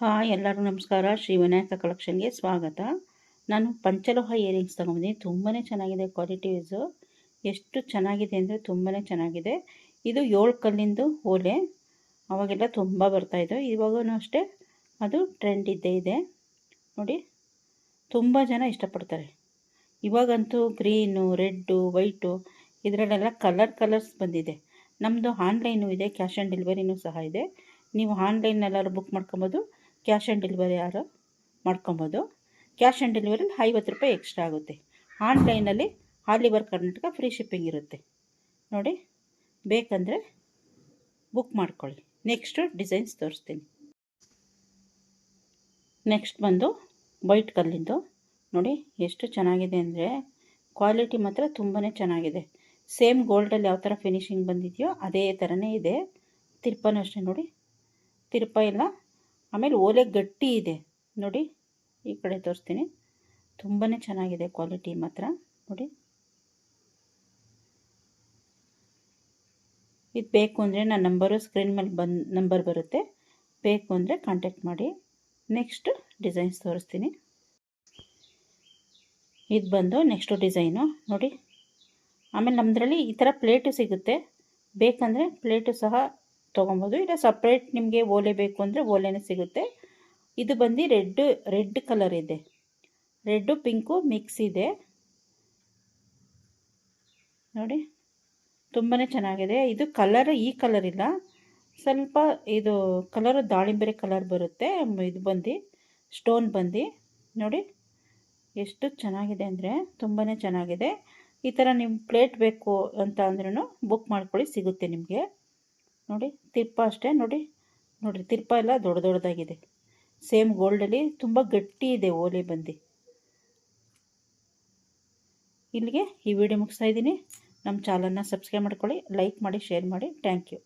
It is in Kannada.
ಹಾಯ್ ಎಲ್ಲರೂ ನಮಸ್ಕಾರ. ಶ್ರೀ ವಿನಾಯಕ ಕಲೆಕ್ಷನ್ಗೆ ಸ್ವಾಗತ. ನಾನು ಪಂಚಲೋಹ ಇಯರಿಂಗ್ಸ್ ತೊಗೊಂಡಿದ್ದೀನಿ. ತುಂಬಾ ಚೆನ್ನಾಗಿದೆ ಕ್ವಾಲಿಟಿ ವೈಸು ಎಷ್ಟು ಚೆನ್ನಾಗಿದೆ ಅಂದರೆ ತುಂಬಾ ಚೆನ್ನಾಗಿದೆ. ಇದು ಏಳು ಕಲ್ಲಿಂದು ಓಲೆ. ಅವಾಗೆಲ್ಲ ತುಂಬ ಬರ್ತಾಯಿದ್ದು ಇವಾಗೂ ಅಷ್ಟೇ. ಅದು ಟ್ರೆಂಡ್ ಇದ್ದೇ ಇದೆ. ನೋಡಿ, ತುಂಬ ಜನ ಇಷ್ಟಪಡ್ತಾರೆ. ಇವಾಗಂತೂ ಗ್ರೀನು ರೆಡ್ಡು ವೈಟು ಇದರಲ್ಲೆಲ್ಲ ಕಲರ್ ಕಲರ್ಸ್ ಬಂದಿದೆ. ನಮ್ಮದು ಆನ್ಲೈನು ಇದೆ ಕ್ಯಾಶ್ ಆನ್ ಡೆಲಿವರಿನೂ ಸಹ ಇದೆ. ನೀವು ಆನ್ಲೈನಲ್ಲಾದ್ರು ಬುಕ್ ಮಾಡ್ಕೊಬೋದು. ಕ್ಯಾಶ್ ಆನ್ ಡೆಲಿವರಿ ಯಾರು? ಮಾಡ್ಕೊಬೋದು. ಕ್ಯಾಶ್ ಆನ್ ಡೆಲಿವರಿಲಿ ಐವತ್ತು ರೂಪಾಯಿ ಎಕ್ಸ್ಟ್ರಾ ಆಗುತ್ತೆ. ಆನ್ಲೈನಲ್ಲಿ ಆಲ್ ಕರ್ನಾಟಕ ಫ್ರೀ ಶಿಪ್ಪಿಂಗ್ ಇರುತ್ತೆ. ನೋಡಿ, ಬೇಕಂದರೆ ಬುಕ್ ಮಾಡ್ಕೊಳ್ಳಿ. ನೆಕ್ಸ್ಟು ಡಿಸೈನ್ಸ್ ತೋರಿಸ್ತೀನಿ. ನೆಕ್ಸ್ಟ್ ಬಂದು ವೈಟ್ ಕಲ್ಲಿಂದು ನೋಡಿ, ಎಷ್ಟು ಚೆನ್ನಾಗಿದೆ ಅಂದರೆ ಕ್ವಾಲಿಟಿ ಮಾತ್ರ ತುಂಬಾ ಚೆನ್ನಾಗಿದೆ. ಸೇಮ್ ಗೋಲ್ಡಲ್ಲಿ ಯಾವ ಥರ ಫಿನಿಶಿಂಗ್ ಬಂದಿದೆಯೋ ಅದೇ ಥರನೇ ಇದೆ. ತಿರ್ಪನೂ ಅಷ್ಟೇ ನೋಡಿ. ತಿರ್ಪ ಎಲ್ಲ ಆಮೇಲೆ ಓಲೆ ಗಟ್ಟಿ ಇದೆ. ನೋಡಿ, ಈ ಕಡೆ ತೋರಿಸ್ತೀನಿ. ತುಂಬಾ ಚೆನ್ನಾಗಿದೆ ಕ್ವಾಲಿಟಿ ಮಾತ್ರ. ನೋಡಿ. ಇದು ಬೇಕು ಅಂದರೆ ನನ್ನ ನಂಬರು ಸ್ಕ್ರೀನ್ ಮೇಲೆ ಬಂದು, ನಂಬರ್ ಬರುತ್ತೆ. ಬೇಕು ಅಂದರೆ ಕಾಂಟ್ಯಾಕ್ಟ್ ಮಾಡಿ. ನೆಕ್ಸ್ಟ್ ಡಿಸೈನ್ಸ್ ತೋರಿಸ್ತೀನಿ. ಇದು ಬಂದು ನೆಕ್ಸ್ಟು ಡಿಸೈನು. ನೋಡಿ. ಆಮೇಲೆ ನಮ್ಮದ್ರಲ್ಲಿ ಈ ಥರ ಪ್ಲೇಟು ಸಿಗುತ್ತೆ. ಬೇಕಂದರೆ ಪ್ಲೇಟು ಸಹ ತೊಗೊಬೋದು. ಇಲ್ಲ ಸಪ್ರೇಟ್ ನಿಮಗೆ ಓಲೆ ಬೇಕು ಅಂದರೆ ಓಲೆನೇ ಸಿಗುತ್ತೆ. ಇದು ಬಂದು ರೆಡ್ ರೆಡ್ ಕಲರ್ ಇದೆ. ರೆಡ್ಡು ಪಿಂಕು ಮಿಕ್ಸ್ ಇದೆ. ನೋಡಿ ತುಂಬಾ ಚೆನ್ನಾಗಿದೆ. ಇದು ಕಲರ್ ಈ ಕಲರ್ ಇಲ್ಲ. ಸ್ವಲ್ಪ ಇದು ಕಲರು ದಾಳಿಂಬೆ ಕಲರ್ ಬರುತ್ತೆ. ಇದು ಬಂದು ಸ್ಟೋನ್ ಬಂದು. ನೋಡಿ, ಎಷ್ಟು ಚೆನ್ನಾಗಿದೆ ಅಂದರೆ ತುಂಬಾ ಚೆನ್ನಾಗಿದೆ. ಈ ಥರ ನಿಮ್ಮ ಪ್ಲೇಟ್ ಬೇಕು ಅಂತ ಅಂದ್ರೂ ಬುಕ್ ಮಾಡ್ಕೊಳ್ಳಿ, ಸಿಗುತ್ತೆ ನಿಮಗೆ. ನೋಡಿ, ತಿರ್ಪ ಅಷ್ಟೇ, ನೋಡಿ. ನೋಡಿರಿ, ತಿರ್ಪ ಎಲ್ಲ ದೊಡ್ಡ ದೊಡ್ಡದಾಗಿದೆ. ಸೇಮ್ ಗೋಲ್ಡಲ್ಲಿ ತುಂಬ ಗಟ್ಟಿ ಇದೆ ಓಲೆ ಬಂದು. ಇಲ್ಲಿಗೆ ಈ ವಿಡಿಯೋ ಮುಗಿಸ್ತಾ ಇದ್ದೀನಿ. ನಮ್ಮ ಚಾನಲ್ನ ಸಬ್ಸ್ಕ್ರೈಬ್ ಮಾಡ್ಕೊಳ್ಳಿ ಲೈಕ್ ಮಾಡಿ ಶೇರ್ ಮಾಡಿ. Thank you